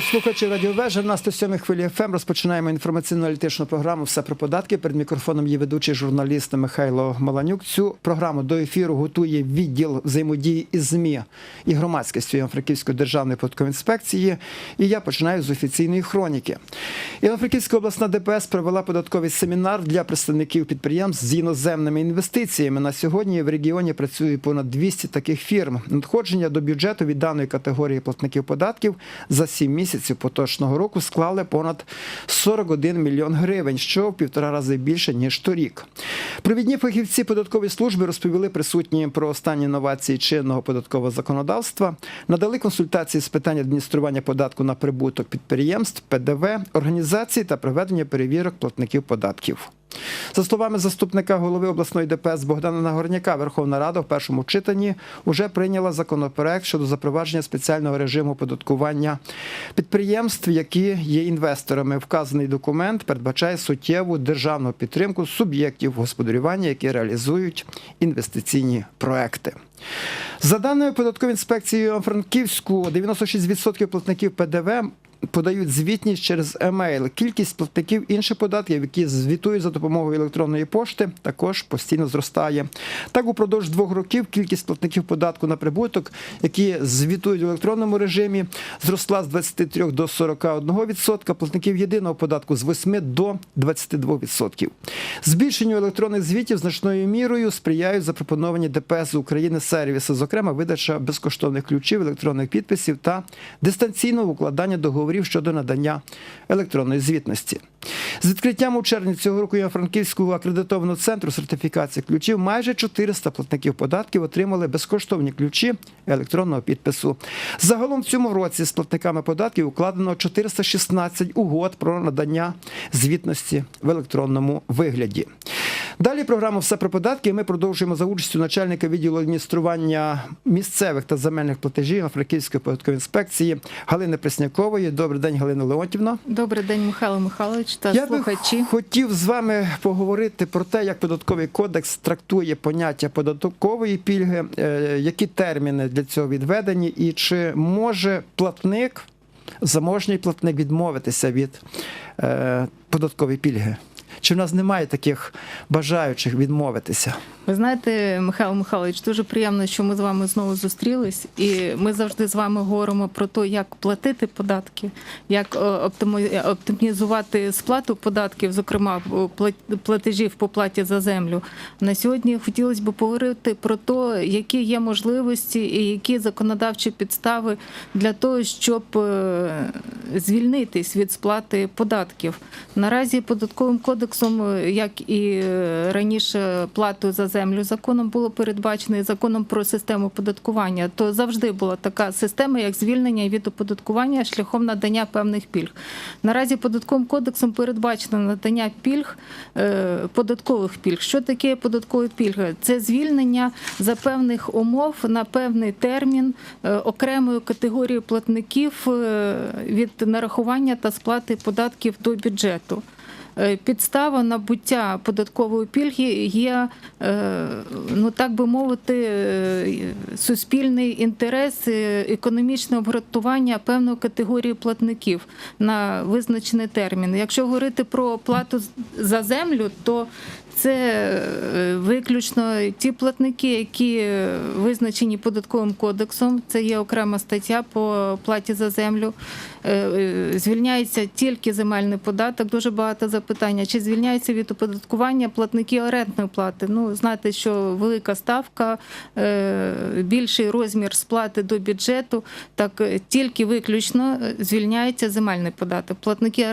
Слухачі радіовежа на 107 хвилі ФМ розпочинаємо інформаційно-аналітичну програму Все про податки. Перед мікрофоном є ведучий журналіст Михайло Маланюк. Цю програму до ефіру готує відділ взаємодії із ЗМІ і громадськістю Івано-Франківської державної податкової інспекції. І я починаю з офіційної хроніки. Івано-Франківська обласна ДПС провела податковий семінар для представників підприємств з іноземними інвестиціями. На сьогодні в регіоні працює понад 200 таких фірм. Надходження до бюджету від даної категорії платників податків за 7 місяців поточного року склали понад 41 мільйон гривень, що в півтора рази більше ніж торік. Провідні фахівці податкової служби розповіли присутні про останні новації чинного податкового законодавства, надали консультації з питань адміністрування податку на прибуток підприємств, ПДВ, організації та проведення перевірок платників податків. За словами заступника голови обласної ДПС Богдана Нагорняка, Верховна Рада в першому читанні вже прийняла законопроект щодо запровадження спеціального режиму податкування підприємств, які є інвесторами. Вказаний документ передбачає суттєву державну підтримку суб'єктів господарювання, які реалізують інвестиційні проекти. За даними податкової інспекції Франківську, 96% платників ПДВ подають звітність через емейл. Кількість платників інших податків, які звітують за допомогою електронної пошти, також постійно зростає. Так, упродовж двох років кількість платників податку на прибуток, які звітують в електронному режимі, зросла з 23 до 41%, платників єдиного податку з 8 до 22%. Збільшенню електронних звітів значною мірою сприяють запропоновані ДПС України сервіси, зокрема видача безкоштовних ключів, електронних підписів та дистанційного укладання договорів щодо надання електронної звітності. З відкриттям у червні цього року Івано-Франківського акредитованого центру сертифікації ключів майже 400 платників податків отримали безкоштовні ключі електронного підпису. Загалом в цьому році з платниками податків укладено 416 угод про надання звітності в електронному вигляді. Далі програма Все про податки. Ми продовжуємо за участю начальника відділу адміністрування місцевих та земельних платежів Франківської податкової інспекції Галини Преснякової. Добрий день, Галина Леонтівна. Добрий день, Михайло Михайлович та Я би слухачі. хотів з вами поговорити про те, як податковий кодекс трактує поняття податкової пільги, е, які терміни для цього відведені, і чи може платник, заможній платник відмовитися від е, податкової пільги? Чи в нас немає таких бажаючих відмовитися? Ви знаєте, Михайло Михайлович, дуже приємно, що ми з вами знову зустрілись, і ми завжди з вами говоримо про те, як платити податки, як е, оптимізувати сплату податків, зокрема плат- платежів по платі за землю. На сьогодні хотілося б поговорити про те, які є можливості і які законодавчі підстави для того, щоб е, звільнитись від сплати податків. Наразі податковим кодексом, е, як і е, раніше плату за землю законом було передбачено і законом про систему оподаткування, то завжди була така система, як звільнення від оподаткування шляхом надання певних пільг. Наразі податковим кодексом передбачено надання пільг, е, податкових пільг. Що таке податкові пільги? Це звільнення за певних умов на певний термін е, окремої категорії платників е, від нарахування та сплати податків до бюджету. Е, Підстава набуття податкової пільги є, е, ну так би мовити, е, суспільний інтерес, економічне обґрунтування певної категорії платників на визначений термін. Якщо говорити про плату за землю, то це е, виключно ті платники, які визначені податковим кодексом. Це є окрема стаття по платі за землю. Е, е, Звільняється тільки земельний податок. Дуже багато запитання. Чи звільняється від оподаткування платники орендної плати? Ну знаєте, що велика ставка, більший розмір сплати до бюджету. Так тільки виключно звільняється земельний податок. Платники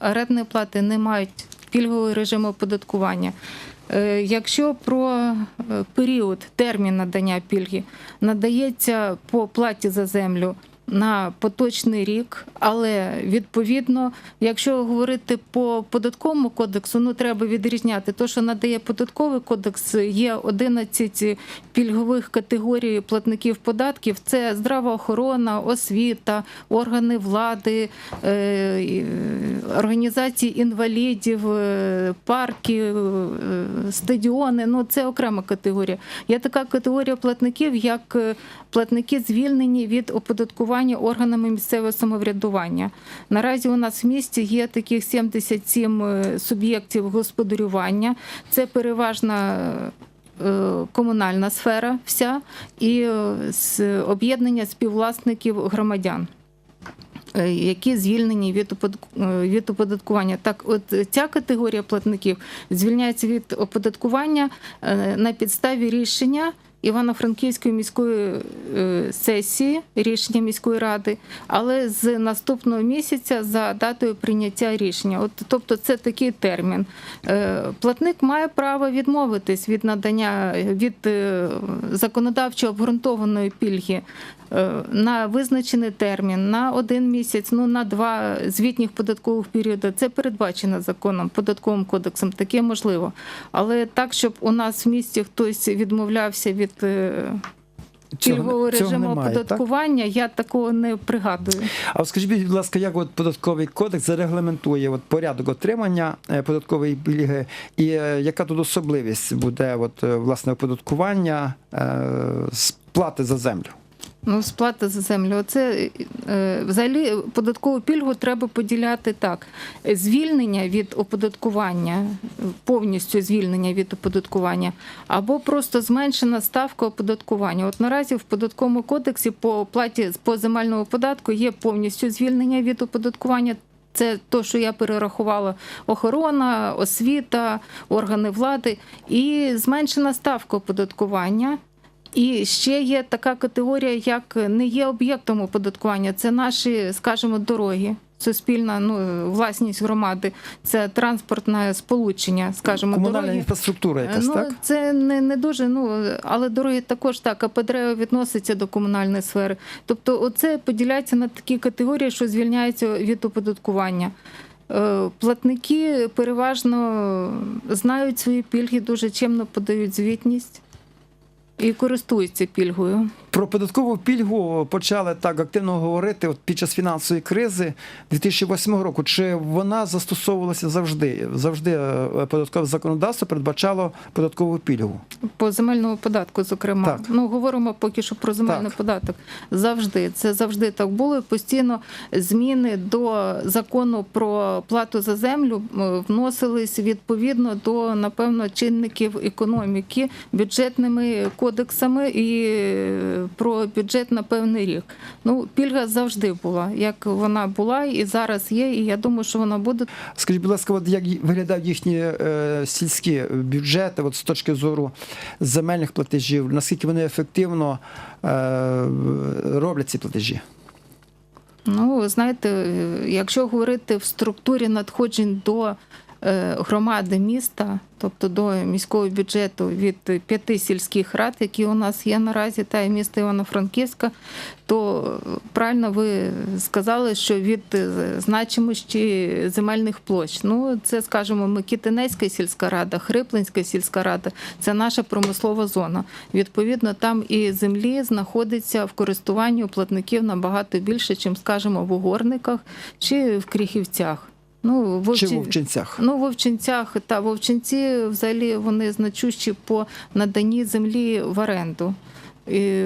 орендної плати не мають пільговий режим оподаткування. Е, Якщо про е, період, термін надання пільги надається по платі за землю на поточний рік, але відповідно, якщо говорити по податковому кодексу, ну треба відрізняти. То, що надає податковий кодекс, є 11 пільгових категорій платників податків: це здрава охорона, освіта, органи влади, е, організації інвалідів, е, парки, е, стадіони. Ну це окрема категорія. Є така категорія платників, як платники звільнені від оподаткування органами місцевого самоврядування. Наразі у нас в місті є таких 77 е, суб'єктів господарювання. Це переважна. е, Комунальна сфера вся і е, об'єднання співвласників громадян, які звільнені від оподатку- від оподаткування. Так, от ця категорія платників звільняється від оподаткування на підставі рішення Івано-Франківської міської е, сесії, рішення міської ради, але з наступного місяця за датою прийняття рішення. От, тобто, це такий термін. Е, Платник має право відмовитись від надання від е, законодавчо обґрунтованої пільги на визначений термін, на один місяць, ну на два звітніх податкових періоди. Це передбачено законом, податковим кодексом. Таке можливо. Але так, щоб у нас в місті хтось відмовлявся від е, пільгового цього режиму немає, так? оподаткування, я такого не пригадую. А скажіть, будь ласка, як от податковий кодекс зарегламентує от порядок отримання е, податкової пільги, і е, яка тут особливість буде от, власне оподаткування сплати за землю? Ну, сплата за землю. Оце е, взагалі податкову пільгу треба поділяти так: звільнення від оподаткування, повністю звільнення від оподаткування, або просто зменшена ставка оподаткування. От наразі в податковому кодексі по оплаті по земельному податку є повністю звільнення від оподаткування. Це то, що я перерахувала: охорона, освіта, органи влади і зменшена ставка оподаткування. І ще є така категорія, як не є об'єктом оподаткування. Це наші, скажімо, дороги. Суспільна ну, власність громади, це транспортне сполучення, скажімо, Комунальна дороги. інфраструктура якась, ну, так? Це не, не дуже, ну але дороги також так, а ПДР відноситься до комунальної сфери. Тобто, оце поділяється на такі категорії, що звільняються від оподаткування. Е, Платники переважно знають свої пільги, дуже чемно подають звітність і користуються пільгою. Про податкову пільгу почали так активно говорити от під час фінансової кризи 2008 року. Чи вона застосовувалася завжди? Завжди е, податкове законодавство передбачало податкову пільгу. По земельному податку, зокрема, Так. ну говоримо поки що про земельний Так. податок. Завжди це завжди так було. Постійно зміни до закону про плату за землю вносились відповідно до напевно чинників економіки бюджетними кодексами і е, про бюджет на певний рік. Ну пільга завжди була, як вона була і зараз є. І я думаю, що вона буде Скажіть, будь ласка, от як виглядають їхні е, сільські бюджети, от з точки зору земельних платежів, наскільки вони ефективно е, роблять ці платежі? Ну, ви знаєте, е, якщо говорити в структурі надходжень до громади міста, тобто до міського бюджету від п'яти сільських рад, які у нас є наразі, та й міста Івано-Франківська, то е, правильно ви сказали, що від е, значимості земельних площ. Ну, це, скажімо, Микітинецька сільська рада, Хриплинська сільська рада це наша промислова зона. Відповідно, там і землі знаходиться в користуванні у платників набагато більше, чим, скажімо, в Угорниках чи в Кріхівцях. Ну, Чи Вовчі- в Вовчинцях? Ну, Вовчинцях та Вовчинці взагалі вони значущі по наданні землі в оренду. І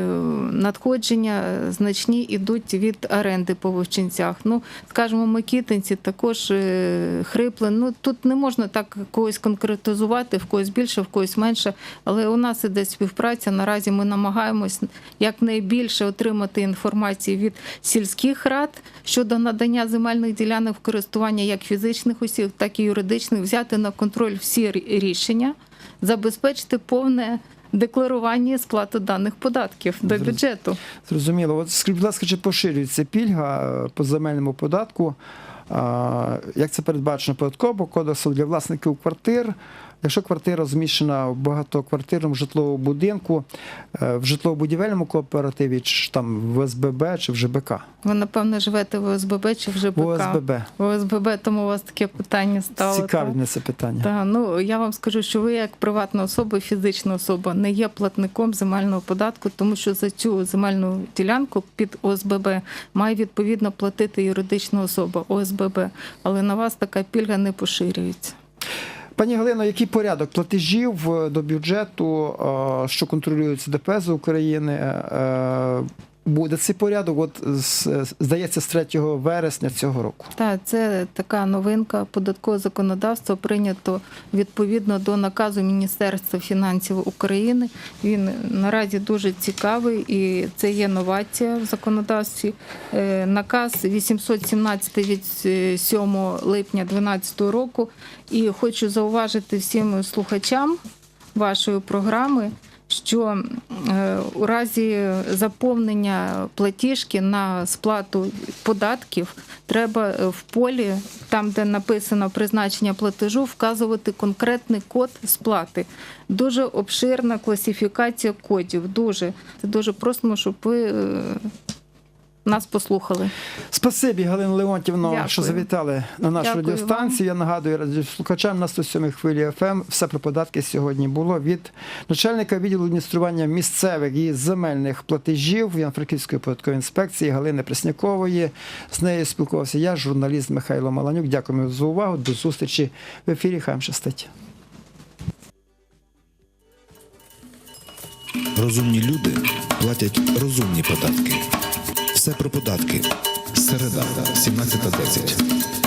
надходження значні йдуть від оренди по вовчинцях. Ну, скажімо, Микітинці також е, Хриплин. Ну тут не можна так когось конкретизувати, в когось більше, в когось менше. Але у нас іде співпраця. Наразі ми намагаємось якнайбільше отримати інформації від сільських рад щодо надання земельних ділянок в користування як фізичних осіб, так і юридичних, взяти на контроль всі рішення, забезпечити повне декларування сплати даних податків до бюджету. Зрозуміло. От скажіть, будь ласка, чи поширюється пільга по земельному податку? Як це передбачено податково кодексом для власників квартир, Якщо квартира розміщена в багатоквартирному житловому будинку, е, в житлово-будівельному кооперативі, чи там в ОСББ чи в ЖБК? Ви, напевно, живете в ОСББ чи в ЖБК? В ОСББ. В ОСББ, тому у вас таке питання стало. Так? мене це питання. Та ну я вам скажу, що ви як приватна особа, фізична особа, не є платником земельного податку, тому що за цю земельну ділянку під ОСББ має відповідно платити юридична особа ОСББ, але на вас така пільга не поширюється. Пані Галино, який порядок платежів е, до бюджету, е, що контролюється ДПС України? Е, Буде цей порядок, от здається, з 3 вересня цього року. Так, це така новинка податкового законодавства прийнято відповідно до наказу Міністерства фінансів України. Він наразі дуже цікавий і це є новація в законодавстві. Е, Наказ 817 від е, 7 липня 2012 року. І хочу зауважити всім слухачам вашої програми. Що е, у разі заповнення платіжки на сплату податків треба е, в полі, там де написано призначення платежу, вказувати конкретний код сплати. Дуже обширна класифікація кодів. Дуже це дуже просимо, щоб ви е, нас послухали. Спасибі, Галина Леонтівна, Дякую. що завітали на нашу Дякую радіостанцію. Я нагадую радіослухачам на 107 хвилі ФМ. Все про податки сьогодні було від начальника відділу адміністрування місцевих і земельних платежів Івано-Франківської податкової інспекції Галини Преснякової. З нею спілкувався я, журналіст Михайло Маланюк. Дякуємо за увагу. До зустрічі в ефірі. Хай вам щастить. Розумні люди платять розумні податки. Все про податки. Середа, 17.10.